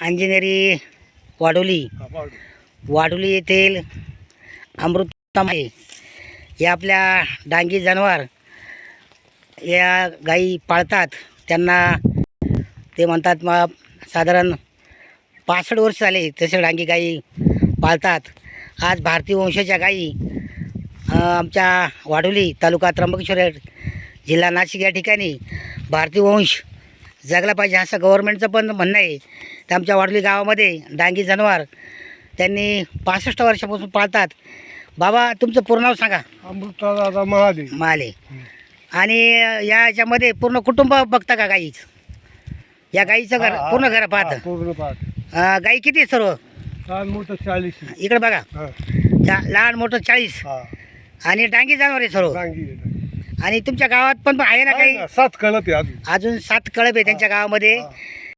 अंजनेरी वाडोली. वाडोली. येथील अमृतमाई या आपल्या डांगी जनावर या गाई पाळतात. त्यांना ते म्हणतात मग साधारण पासष्ट वर्ष झाले तसे डांगी गाई पाळतात. आज भारतीय वंशाच्या गाई आमच्या वाडोली तालुका त्र्यंबकेश्वर जिल्हा नाशिक या ठिकाणी भारतीय वंश जगला पाहिजे असं गव्हर्नमेंटचं पण म्हणणं आहे. तर आमच्या वाडोली गावामध्ये डांगी जनावर त्यांनी पासष्ट वर्षापासून पाळतात. बाबा तुमचं पूर्ण नाव सांगा. अमृता दादा महादेव माले आणि या याच्यामध्ये पूर्ण कुटुंब बघता का गाईच? या गाईचं घर. पूर्ण घर पाहतं. पूर्ण गाई किती आहे सर्व? लहान मोठं चाळीस. इकडे बघा. हा, चा लहान मोठं चाळीस. हा. आणि डांगी जनावर आहे सर्व? आहे. आणि तुमच्या गावात पण आहे ना काही? सात कळप आहे अजून. अजून सात कळप आहे त्यांच्या गावामध्ये.